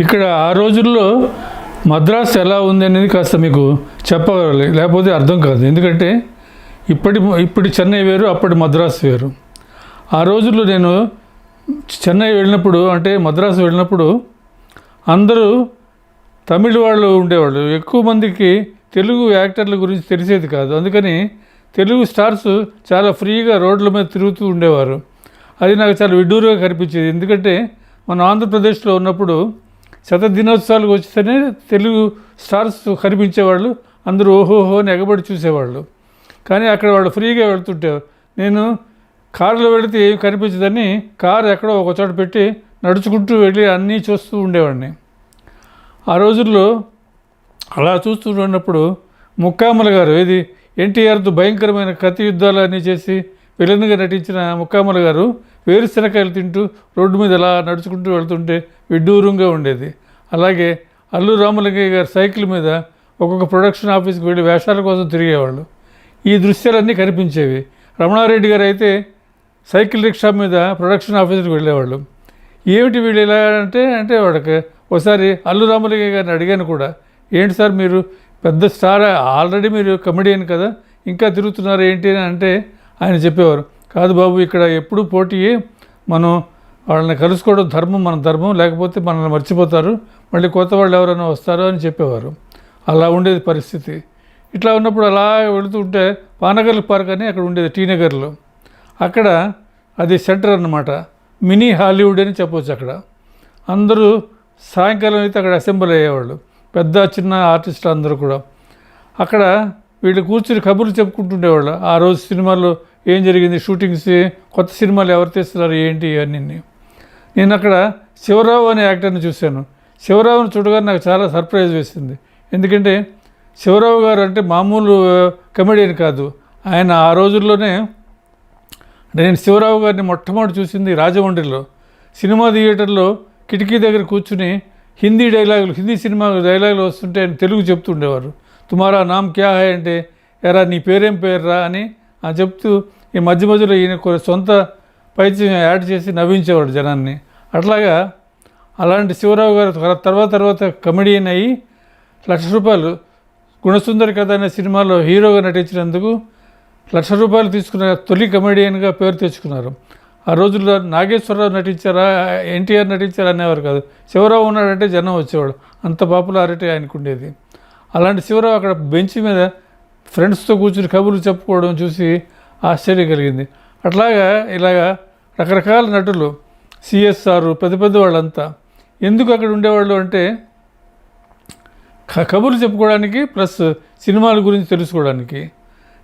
ఇక్కడ ఆ రోజుల్లో మద్రాసు ఎలా ఉంది అనేది కాస్త మీకు చెప్పగలి లేకపోతే అర్థం కాదు. ఎందుకంటే ఇప్పటి ఇప్పటి చెన్నై వేరు అప్పటి మద్రాసు వేరు. ఆ రోజుల్లో నేను చెన్నై వెళ్ళినప్పుడు అంటే మద్రాసు వెళ్ళినప్పుడు అందరూ తమిళ వాళ్ళు ఉండేవాళ్ళు. ఎక్కువ మందికి తెలుగు యాక్టర్ల గురించి తెలిసేది కాదు. అందుకని తెలుగు స్టార్స్ చాలా ఫ్రీగా రోడ్ల మీద తిరుగుతూ ఉండేవారు. అది నాకు చాలా విడ్డూరుగా కనిపించేది. ఎందుకంటే మన ఆంధ్రప్రదేశ్లో ఉన్నప్పుడు శత దినోత్సవాలకు వస్తేనే తెలుగు స్టార్స్ కనిపించేవాళ్ళు. అందరూ ఓహోహో అని ఎగబడి చూసేవాళ్ళు. కానీ అక్కడ వాళ్ళు ఫ్రీగా వెళ్తుంటే నేను కారులో వెళితే ఏమి కనిపించదని కారు ఎక్కడో ఒక చోట పెట్టి నడుచుకుంటూ వెళ్ళి అన్నీ చూస్తూ ఉండేవాడిని. ఆ రోజుల్లో అలా చూస్తూ ఉన్నప్పుడు ముక్కామల గారు ఇది ఎన్టీఆర్తో భయంకరమైన కత్తి యుద్ధాలు అన్నీ చేసి విలన్గా నటించిన ముక్కామల గారు వేరుశనకాయలు తింటూ రోడ్డు మీద ఇలా నడుచుకుంటూ వెళ్తుంటే విడ్డూరంగా ఉండేది. అలాగే అల్లు రామలింగయ్య గారు సైకిల్ మీద ఒక్కొక్క ప్రొడక్షన్ ఆఫీస్కి వెళ్ళి వేషాల కోసం తిరిగేవాళ్ళు. ఈ దృశ్యాలన్నీ కనిపించేవి. రమణారెడ్డి గారు అయితే సైకిల్ రిక్షా మీద ప్రొడక్షన్ ఆఫీస్కి వెళ్ళేవాళ్ళు. ఏమిటి వీళ్ళు ఇలా అంటే అంటే వాడికి ఒకసారి అల్లు రామలింగయ్య గారిని అడిగాను కూడా. ఏంటి సార్ మీరు పెద్ద స్టార్? ఆల్రెడీ మీరు కమెడియన్ కదా ఇంకా తిరుగుతున్నారు ఏంటి? అని అంటే ఆయన చెప్పేవారు. కాదు బాబు ఇక్కడ ఎప్పుడు పోటీయే మనం వాళ్ళని కలుసుకోవడం ధర్మం మన ధర్మం లేకపోతే మనల్ని మర్చిపోతారు. మళ్ళీ కొత్త వాళ్ళు ఎవరైనా వస్తారో అని చెప్పేవారు. అలా ఉండేది పరిస్థితి. ఇట్లా ఉన్నప్పుడు అలా వెళుతుంటే పానగర్ పార్క్ అని అక్కడ ఉండేది టీనగర్లో అక్కడ అది సెంటర్ అన్నమాట. మినీ హాలీవుడ్ అని చెప్పవచ్చు అక్కడ. అందరూ సాయంకాలం అయితే అక్కడ అసెంబ్లీ అయ్యేవాళ్ళు. పెద్ద చిన్న ఆర్టిస్టులు అందరూ కూడా. అక్కడ వీళ్ళు కూర్చుని కబుర్లు చెప్పుకుంటుండేవాళ్ళు. ఆ రోజు సినిమాలో ఏం జరిగింది? షూటింగ్స్ కొత్త సినిమాలు ఎవరు తీస్తున్నారు? ఏంటి? ఇవన్నీ నేను. అక్కడ శివరావు అనే యాక్టర్ని చూశాను. శివరావుని చూడగానే నాకు చాలా సర్ప్రైజ్ వేసింది. ఎందుకంటే శివరావు గారు అంటే మామూలు కమెడియన్ కాదు. ఆయన ఆ రోజుల్లోనే నేను శివరావు గారిని మొట్టమొదటి చూసింది రాజమండ్రిలో. సినిమా థియేటర్లో కిటికీ దగ్గర కూర్చుని హిందీ డైలాగులు హిందీ సినిమా డైలాగులు వస్తుంటే ఆయన తెలుగు చెప్తుండేవారు. తుమారా నామ్ క్యా హై? అంటే ఎరా నీ పేరేం పేర్రా? అని ఆ చెప్తూ ఈ మధ్య మధ్యలో ఈయన కొన్ని సొంత పైత్యం యాడ్ చేసి నవ్వించేవాడు జనాన్ని. అట్లాగా అలాంటి శివరావు గారు తర్వాత తర్వాత కమెడియన్ అయ్యి లక్ష రూపాయలు గుణసుందరి కథ అనే సినిమాలో హీరోగా నటించినందుకు లక్ష రూపాయలు తీసుకున్న తొలి కమెడియన్గా పేరు తెచ్చుకున్నారు. ఆ రోజుల్లో నాగేశ్వరరావు నటించారా ఎన్టీఆర్ నటించారా అనేవారు కాదు. శివరావు ఉన్నాడంటే జనం వచ్చేవాడు అంత పాపులారిటీ ఆయనకు ఉండేది అలాంటి శివరావు అక్కడ బెంచ్ మీద ఫ్రెండ్స్తో కూర్చుని కబుర్లు చెప్పుకోవడం చూసి ఆశ్చర్యం కలిగింది. అట్లాగా ఇలాగా రకరకాల నటులు సిఎస్ఆర్ పెద్ద పెద్ద వాళ్ళంతా ఎందుకు అక్కడ ఉండేవాళ్ళు అంటే కబుర్లు చెప్పుకోవడానికి ప్లస్ సినిమాల గురించి తెలుసుకోవడానికి.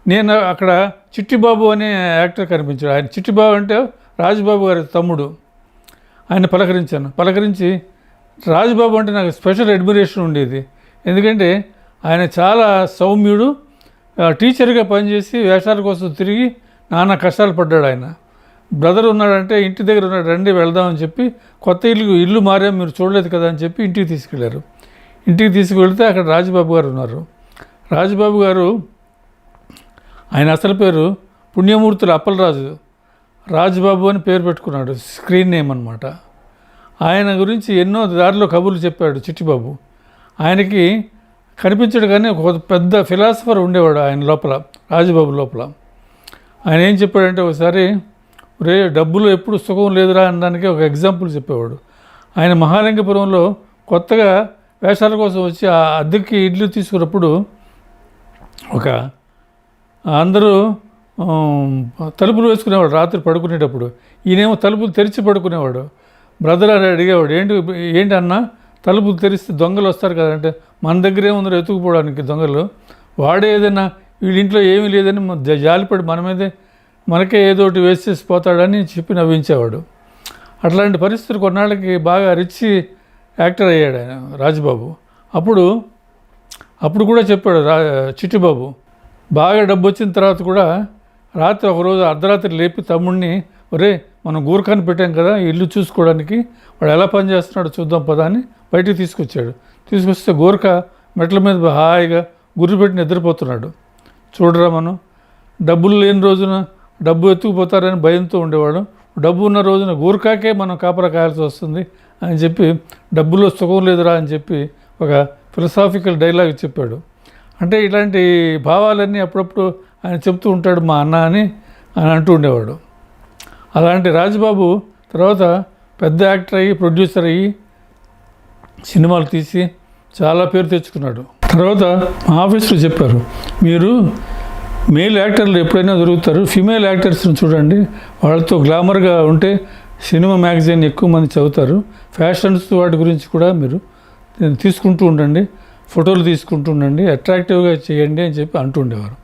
నేను అక్కడ చిట్టిబాబు అనే యాక్టర్ కనిపించాడు. ఆయన చిట్టిబాబు అంటే రాజుబాబు గారి తమ్ముడు. ఆయన పలకరించాను. పలకరించి రాజుబాబు అంటే నాకు స్పెషల్ అడ్మిరేషన్ ఉండేది. ఎందుకంటే ఆయన చాలా సౌమ్యుడు టీచర్గా పనిచేసి వేషాల కోసం తిరిగి నానా కష్టాలు పడ్డాడు ఆయన. బ్రదర్ ఉన్నాడంటే ఇంటి దగ్గర ఉన్నాడు రండి వెళ్దామని చెప్పి కొత్త ఇల్లు ఇల్లు మారాం మీరు చూడలేదు కదా అని చెప్పి ఇంటికి తీసుకెళ్ళారు. ఇంటికి తీసుకువెళ్తే అక్కడ రాజబాబు గారు ఉన్నారు. రాజబాబు గారు ఆయన అసలు పేరు పుణ్యమూర్తులు అప్పలరాజు. రాజబాబు అని పేరు పెట్టుకున్నాడు స్క్రీన్ నేమ్ అనమాట ఆయన గురించి ఎన్నో దారిలో కబుర్లు చెప్పాడు చిట్టిబాబు. ఆయనకి కనిపించడు కానీ ఒక పెద్ద ఫిలాసఫర్ ఉండేవాడు ఆయన లోపల రాజబాబు లోపల. ఆయన ఏం చెప్పాడంటే ఒకసారి రే డబ్బులు ఎప్పుడు సుఖం లేదురా అనడానికి ఒక ఎగ్జాంపుల్ చెప్పేవాడు. ఆయన మహాలింగపురంలో కొత్తగా వేషాల కోసం వచ్చి ఆ అద్దెకి ఇడ్లు తీసుకున్నప్పుడు ఒక అందరూ తలుపులు వేసుకునేవాడు రాత్రి పడుకునేటప్పుడు. ఈయనేమో తలుపులు తెరిచి పడుకునేవాడు. బ్రదర్ అని అడిగేవాడు ఏంటి ఏంటి అన్నా? తలుపులు తెరిస్తే దొంగలు వస్తారు కదంటే మన దగ్గరే ఉంది ఎత్తుకుపోవడానికి దొంగలు. వాడే ఏదైనా వీళ్ళింట్లో ఏమీ లేదని జాలిపడి మన మీదే మనకే ఏదో ఒకటి వేసేసి పోతాడని చెప్పి నవ్వించేవాడు. అట్లాంటి పరిస్థితులు కొన్నాళ్ళకి బాగా రిచ్ యాక్టర్ అయ్యాడు ఆయన రాజబాబు. అప్పుడు అప్పుడు కూడా చెప్పాడు రా చిట్టిబాబు బాగా డబ్బు వచ్చిన తర్వాత కూడా రాత్రి ఒకరోజు అర్ధరాత్రి లేపి తమ్ముడిని ఒరే మనం గూర్ఖాన్ని పెట్టాం కదా ఇల్లు చూసుకోవడానికి. వాడు ఎలా పని చేస్తున్నాడో చూద్దాం పదా అని బయటికి తీసుకొచ్చాడు. తీసుకొస్తే గోర్ఖ మెట్ల మీద హాయిగా గుర్రు పెట్టి నిద్రపోతున్నాడు. చూడరా మనం డబ్బులు లేని రోజున డబ్బు ఎత్తుకుపోతారని భయంతో ఉండేవాడు. డబ్బు ఉన్న రోజున గూర్ఖాకే మనం కాపరా కాయాల్సి వస్తుంది అని చెప్పి డబ్బులో సుఖం లేదురా అని చెప్పి ఒక ఫిలసాఫికల్ డైలాగ్ చెప్పాడు. అంటే ఇలాంటి భావాలన్నీ అప్పుడప్పుడు ఆయన చెప్తూ ఉంటాడు మా అన్న అని ఆయన అంటూ ఉండేవాడు. అలాంటి రాజబాబు తర్వాత పెద్ద యాక్టర్ అయ్యి ప్రొడ్యూసర్ అయ్యి సినిమాలు తీసి చాలా పేరు తెచ్చుకున్నాడు. తర్వాత మా ఆఫీస్లో చెప్పారు మీరు మేల్ యాక్టర్లు ఎప్పుడైనా దొరుకుతారు ఫిమేల్ యాక్టర్స్ని చూడండి. వాళ్ళతో గ్లామర్గా ఉంటే సినిమా మ్యాగజైన్ ఎక్కువ మంది చదువుతారు. ఫ్యాషన్స్ వాటి గురించి కూడా మీరు తీసుకుంటూ ఉండండి ఫోటోలు తీసుకుంటూ ఉండండి అట్రాక్టివ్గా చేయండి అని చెప్పి అంటుండేవారు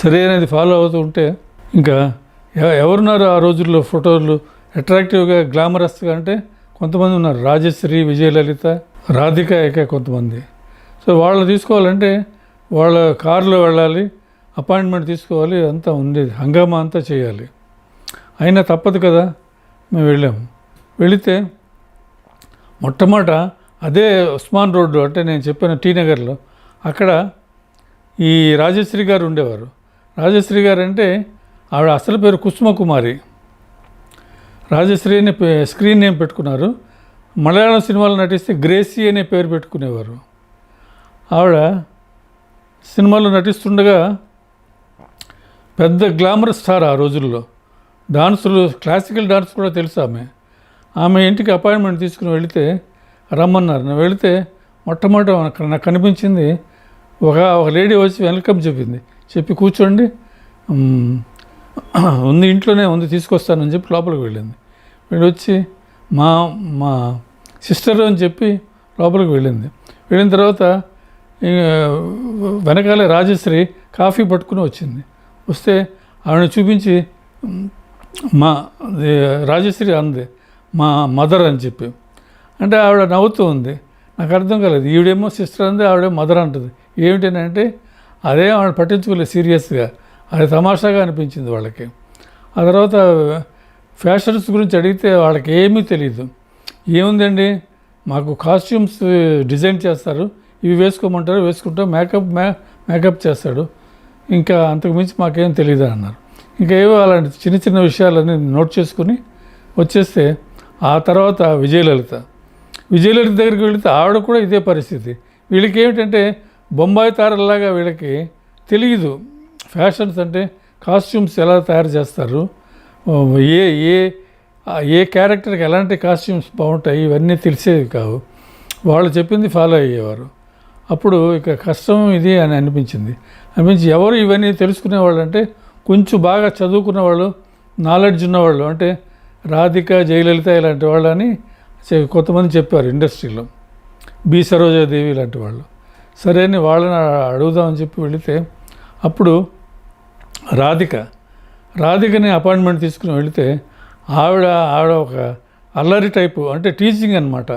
సరే అనేది ఫాలో అవుతూ ఉంటే ఇంకా ఎవరున్నారు ఆ రోజుల్లో ఫోటోలు? అట్రాక్టివ్గా గ్లామరస్గా అంటే కొంతమంది ఉన్నారు. రాజశ్రీ విజయలలిత రాధిక ఏక కొంతమంది. సో వాళ్ళు తీసుకోవాలంటే వాళ్ళ కారులో వెళ్ళాలి అపాయింట్మెంట్ తీసుకోవాలి అంతా ఉండేది. హంగామా అంతా చేయాలి. అయినా తప్పదు కదా మేము వెళ్ళాము వెళితే మొట్టమొదట అదే ఉస్మాన్ రోడ్డు అంటే నేను చెప్పిన టీ నగర్లో అక్కడ ఈ రాజశ్రీ గారు ఉండేవారు. రాజశ్రీ గారు అంటే ఆవిడ అసలు పేరు కుసుమకుమారి. రాజశ్రీ అనే పే- స్క్రీన్ నేమ్ పెట్టుకున్నారు. మలయాళం సినిమాలు నటిస్తే గ్రేసీ అనే పేరు పెట్టుకునేవారు. ఆవిడ సినిమాలో నటిస్తుండగా పెద్ద గ్లామర్ స్టార్ ఆ రోజుల్లో. డాన్సులు క్లాసికల్ డాన్స్ కూడా తెలుసు ఆమె. ఆమె ఇంటికి అపాయింట్మెంట్ తీసుకుని వెళితే రమ్మన్నారు. నేను వెళితే మొట్టమొదట నాకు కనిపించింది ఒక ఒక లేడీ వచ్చి వెల్కమ్ చెప్పింది. చెప్పి కూర్చోండి. ఉంది ఇంట్లోనే ఉంది తీసుకొస్తానని చెప్పి లోపలికి వెళ్ళింది. వీడు వచ్చి మా మా సిస్టర్ అని చెప్పి లోపలికి వెళ్ళింది. వెళ్ళిన తర్వాత వెనకాలే రాజశ్రీ కాఫీ పట్టుకుని వచ్చింది. వస్తే ఆవిడ చూపించి మా రాజశ్రీ అంది మా మదర్ అని చెప్పి. అంటే ఆవిడ నవ్వుతూ ఉంది. నాకు అర్థం కాలేదు. ఈవిడేమో సిస్టర్ అంది ఆవిడేమో మదర్ అంటుంది. ఏమిటనంటే అదే ఆవిడ పట్టించుకోలేదు సీరియస్గా. అది తమాషాగా అనిపించింది వాళ్ళకి. ఆ తర్వాత ఫ్యాషన్స్ గురించి అడిగితే వాళ్ళకి ఏమీ తెలియదు ఏముందండి? మాకు కాస్ట్యూమ్స్ డిజైన్ చేస్తారు. ఇవి వేసుకోమంటారు వేసుకుంటాం మేకప్ మే మేకప్ చేస్తాడు. ఇంకా అంతకుమించి మాకేం తెలియదు అన్నారు. ఇంకా ఏవో అలాంటి చిన్న చిన్న విషయాలన్నీ నోట్ చేసుకుని వచ్చేస్తే ఆ తర్వాత విజయలలిత. విజయలలిత దగ్గరికి వెళితే ఆవిడ కూడా ఇదే పరిస్థితి. వీళ్ళకి ఏమిటంటే బొంబాయి తారల్లాగా వీళ్ళకి తెలియదు ఫ్యాషన్స్ అంటే కాస్ట్యూమ్స్ ఎలా తయారు చేస్తారు? ఏ ఏ ఏ క్యారెక్టర్కి ఎలాంటి కాస్ట్యూమ్స్ బాగుంటాయి? ఇవన్నీ తెలిసేవి కావు. వాళ్ళు చెప్పింది ఫాలో అయ్యేవారు. అప్పుడు ఇక కష్టం ఇది అని అనిపించింది. అనిపించి ఎవరు ఇవన్నీ తెలుసుకునేవాళ్ళు అంటే కొంచెం బాగా చదువుకున్న వాళ్ళు నాలెడ్జ్ ఉన్నవాళ్ళు అంటే రాధిక జయలలిత ఇలాంటి వాళ్ళని అని కొంతమంది చెప్పారు ఇండస్ట్రీలో. బి. సరోజాదేవి ఇలాంటి వాళ్ళు. సరే అని వాళ్ళని అడుగుదామని చెప్పి వెళితే అప్పుడు రాధిక రాధికని అపాయింట్మెంట్ తీసుకుని వెళితే ఆవిడ ఆవిడ ఒక అల్లరి టైపు అంటే టీచింగ్ అనమాట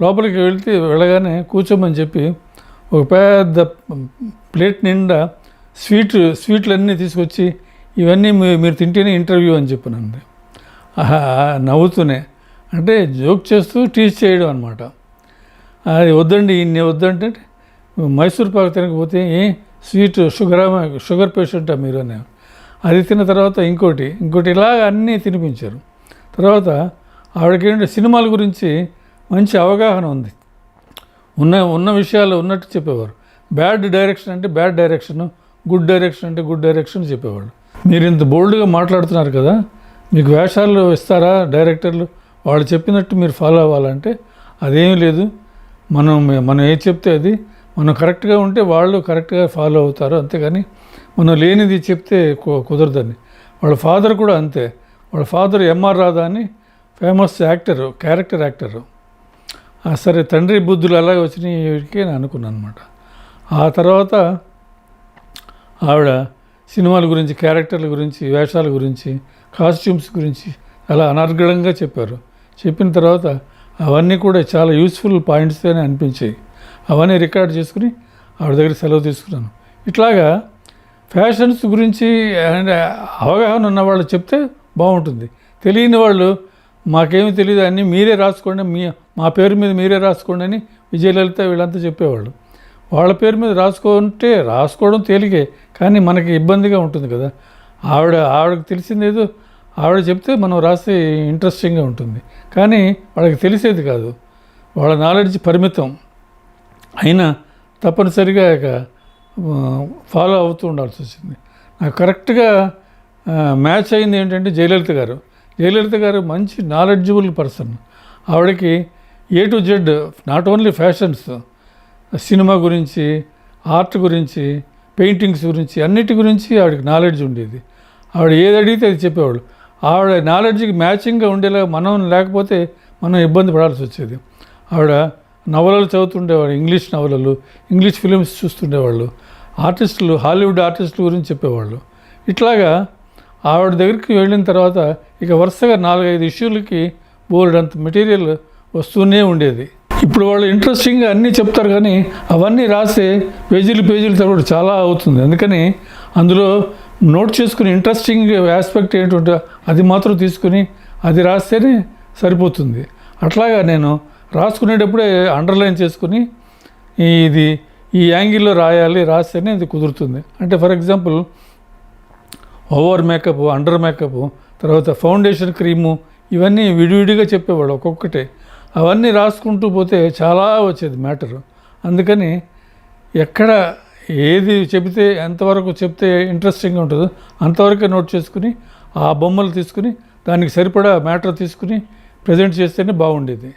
లోపలికి వెళితే వెళ్ళగానే కూర్చోమని చెప్పి ఒక పెద్ద ప్లేట్ నిండా స్వీట్ స్వీట్లన్నీ తీసుకొచ్చి ఇవన్నీ మీరు తింటేనే ఇంటర్వ్యూ అని చెప్పినంది. ఆహా, నవ్వుతూనే అంటే జోక్ చేస్తూ టీచ్ చేయడం అనమాట అది వద్దండి ఇన్ని వద్దంటే మైసూర్ పాక్ తినకపోతే ఏ స్వీట్ షుగర్ షుగర్ పేషెంటా మీరు అని. అది తిన్న తర్వాత ఇంకోటి ఇంకోటి ఇలాగ అన్నీ తినిపించారు. తర్వాత ఆవిడకి సినిమాల గురించి మంచి అవగాహన ఉంది. ఉన్న ఉన్న విషయాలు ఉన్నట్టు చెప్పేవారు. బ్యాడ్ డైరెక్షన్ అంటే బ్యాడ్ డైరెక్షన్ గుడ్ డైరెక్షన్ అంటే గుడ్ డైరెక్షన్ చెప్పేవాళ్ళు. మీరు ఇంత బోల్డ్గా మాట్లాడుతున్నారు కదా మీకు వేషాలు ఇస్తారా డైరెక్టర్లు? వాళ్ళు చెప్పినట్టు మీరు ఫాలో అవ్వాలంటే అదేమీ లేదు. మనం మనం ఏది చెప్తే అది మనం కరెక్ట్గా ఉంటే వాళ్ళు కరెక్ట్గా ఫాలో అవుతారు అంతేగాని మనం లేనిది చెప్తే కుదరదని వాళ్ళ ఫాదర్ కూడా అంతే. వాళ్ళ ఫాదర్ ఎంఆర్ రాధా అని ఫేమస్ యాక్టరు క్యారెక్టర్ యాక్టరు. ఆ సరే తండ్రి బుద్ధులు అలాగే వచ్చినాయి నేను అనుకున్నాను అనమాట ఆ తర్వాత ఆవిడ సినిమాల గురించి క్యారెక్టర్ల గురించి వేషాల గురించి కాస్ట్యూమ్స్ గురించి అలా అనర్గళంగా చెప్పారు. చెప్పిన తర్వాత అవన్నీ కూడా చాలా యూస్ఫుల్ పాయింట్స్తోనే అనిపించాయి. అవన్నీ రికార్డ్ చేసుకుని ఆవిడ దగ్గర సెలవు తీసుకున్నాను. ఇట్లాగా ఫ్యాషన్స్ గురించి అండ్ అవగాహన ఉన్న వాళ్ళు చెప్తే బాగుంటుంది. తెలియని వాళ్ళు మాకేమి తెలియదు అన్నీ మీరే రాసుకోండి మీ మా పేరు మీద మీరే రాసుకోండి అని విజయలలిత వీళ్ళంతా చెప్పేవాళ్ళు. వాళ్ళ పేరు మీద రాసుకుంటే రాసుకోవడం తేలికే కానీ మనకి ఇబ్బందిగా ఉంటుంది కదా. ఆవిడ ఆవిడకి తెలిసిందేదో ఆవిడ చెప్తే మనం రాస్తే ఇంట్రెస్టింగ్గా ఉంటుంది. కానీ వాళ్ళకి తెలిసేది కాదు. వాళ్ళ నాలెడ్జ్ పరిమితం. అయినా తప్పనిసరిగా ఇక ఫాలో అవుతూ ఉండాల్సి వచ్చింది. నాకు కరెక్ట్గా మ్యాచ్ అయింది ఏంటంటే జయలలిత గారు. జయలలిత గారు మంచి నాలెడ్జబుల్ పర్సన్ ఆవిడకి A to Z not only fashions cinema గురించి ఆర్ట్ గురించి పెయింటింగ్స్ గురించి అన్నిటి గురించి ఆవిడకి నాలెడ్జ్ ఉండేది. ఆవిడ ఏది అడిగితే అది చెప్పేవాళ్ళు. ఆవిడ నాలెడ్జ్కి మ్యాచింగ్గా ఉండేలా మనం లేకపోతే మనం ఇబ్బంది పడాల్సి వచ్చేది. ఆవిడ నవలలు చదువుతుండేవాడు ఇంగ్లీష్ నవలలు ఇంగ్లీష్ ఫిలిమ్స్ చూస్తుండేవాళ్ళు ఆర్టిస్టులు హాలీవుడ్ ఆర్టిస్టుల గురించి చెప్పేవాళ్ళు. ఇట్లాగా ఆవిడ దగ్గరికి వెళ్ళిన తర్వాత ఇక వరుసగా నాలుగైదు ఇష్యూలకి అంత మెటీరియల్ వస్తూనే ఉండేది. ఇప్పుడు వాళ్ళు ఇంట్రెస్టింగ్గా అన్నీ చెప్తారు కానీ అవన్నీ రాస్తే పేజీలు పేజీలు తర్వాత చాలా అవుతుంది. అందుకని అందులో నోట్ చేసుకుని ఇంట్రెస్టింగ్ ఆస్పెక్ట్ ఏంటంటే అది మాత్రం తీసుకుని అది రాస్తేనే సరిపోతుంది. అట్లాగా నేను రాసుకునేటప్పుడే అండర్లైన్ చేసుకుని ఇది ఈ యాంగిల్లో రాయాలి రాస్తేనే ఇది కుదురుతుంది. అంటే for example over makeup under makeup తర్వాత ఫౌండేషన్ క్రీము ఇవన్నీ విడివిడిగా చెప్పేవాడు ఒక్కొక్కటే. అవన్నీ రాసుకుంటూ పోతే చాలా వచ్చేది మ్యాటరు అందుకని ఎక్కడ ఏది చెబితే ఎంతవరకు చెప్తే ఇంట్రెస్టింగ్గా ఉంటుందో అంతవరకే నోట్ చేసుకుని ఆ బొమ్మలు తీసుకుని దానికి సరిపడా మ్యాటర్ తీసుకుని ప్రజెంట్ చేస్తేనే బాగుండేది.